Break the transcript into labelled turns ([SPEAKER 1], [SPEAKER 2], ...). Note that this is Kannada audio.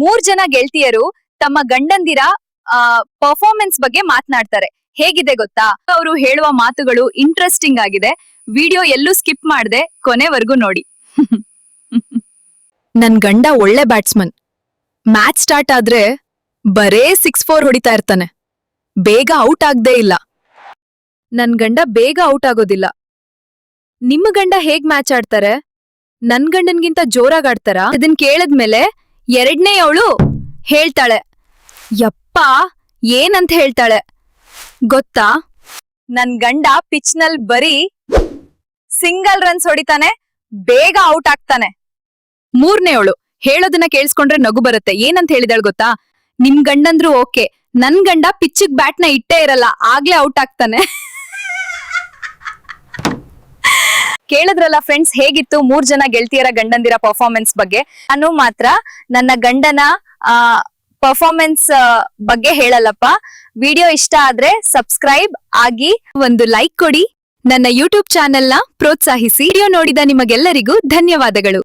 [SPEAKER 1] ಮೂರ್ ಜನ ಗೆಳತಿಯರು ತಮ್ಮ ಗಂಡಂದಿರ ಪರ್ಫಾರ್ಮೆನ್ಸ್ ಬಗ್ಗೆ ಮಾತನಾಡ್ತಾರೆ. ಹೇಗಿದೆ ಗೊತ್ತಾ? ಅವರು ಹೇಳುವ ಮಾತುಗಳು ಇಂಟ್ರೆಸ್ಟಿಂಗ್ ಆಗಿದೆ. ವಿಡಿಯೋ ಎಲ್ಲೂ ಸ್ಕಿಪ್ ಮಾಡದೆ, ಕೊನೆವರೆಗೂ ನೋಡಿ. ನನ್ ಗಂಡ ಒಳ್ಳೆ ಬ್ಯಾಟ್ಸ್ಮನ್ ಮ್ಯಾಚ್ ಸ್ಟಾರ್ಟ್ ಆದ್ರೆ ಬರೇ ಸಿಕ್ಸ್ ಫೋರ್ ಹೊಡಿತಾ ಇರ್ತಾನೆ. ಬೇಗ ಔಟ್ ಆಗ್ದೇ ಇಲ್ಲ. ನನ್ ಗಂಡ ಬೇಗ ಔಟ್ ಆಗೋದಿಲ್ಲ. ನಿಮ್ಮ ಗಂಡ ಹೇಗ್ ಮ್ಯಾಚ್ ಆಡ್ತಾರೆ? ನನ್ ಗಂಡನ್ಗಿಂತ ಜೋರಾಗ್ ಆಡ್ತಾರ? ಅದನ್ ಕೇಳದ್ಮೇಲೆ ಎರಡನೇ ಅವಳು ಹೇಳ್ತಾಳೆ, ಯಪ್ಪ, ಏನಂತ ಹೇಳ್ತಾಳೆ? ಗೊತ್ತಾ? ನನ್ ಗಂಡ ಪಿಚ್ ನಲ್ ಬರೀ ಸಿಂಗಲ್ ರನ್ಸ್ ಹೊಡಿತಾನೆ, ಬೇಗ ಔಟ್ ಆಗ್ತಾನೆ. ಮೂರನೇವಳು ಹೇಳೋದನ್ನ ಕೇಳಿಸ್ಕೊಂಡ್ರೆ ನಗು ಬರುತ್ತೆ. ಏನಂತ ಹೇಳಿದಾಳು ಗೊತ್ತಾ? ನಿಮ್ ಗಂಡಂದ್ರು ಓಕೆ, ನನ್ ಗಂಡ ಪಿಚ್ಚಿಗ್ ಬ್ಯಾಟ್ನ ಇಟ್ಟೇ ಇರಲ್ಲ, ಆಗ್ಲೇ ಔಟ್ ಆಗ್ತಾನೆ. ಕೇಳಿದ್ರಲ್ಲ ಫ್ರೆಂಡ್ಸ್ ಹೇಗಿತ್ತು ಮೂರ್ ಜನ ಗೆಳತಿಯರ ಗಂಡಂದಿರ ಪರ್ಫಾರ್ಮೆನ್ಸ್ ಬಗ್ಗೆ? ನಾನು ಮಾತ್ರ ನನ್ನ ಗಂಡನ ಪರ್ಫಾರ್ಮೆನ್ಸ್ ಬಗ್ಗೆ ಹೇಳಲ್ಲಪ್ಪ. ವಿಡಿಯೋ ಇಷ್ಟ ಆದ್ರೆ ಸಬ್ಸ್ಕ್ರೈಬ್ ಆಗಿ ಒಂದು ಲೈಕ್ ಕೊಡಿ. ನನ್ನ ಯೂಟ್ಯೂಬ್ ಚಾನೆಲ್ನ ಪ್ರೋತ್ಸಾಹಿಸಿ. ವಿಡಿಯೋ ನೋಡಿದ ನಿಮಗೆಲ್ಲರಿಗೂ ಧನ್ಯವಾದಗಳು.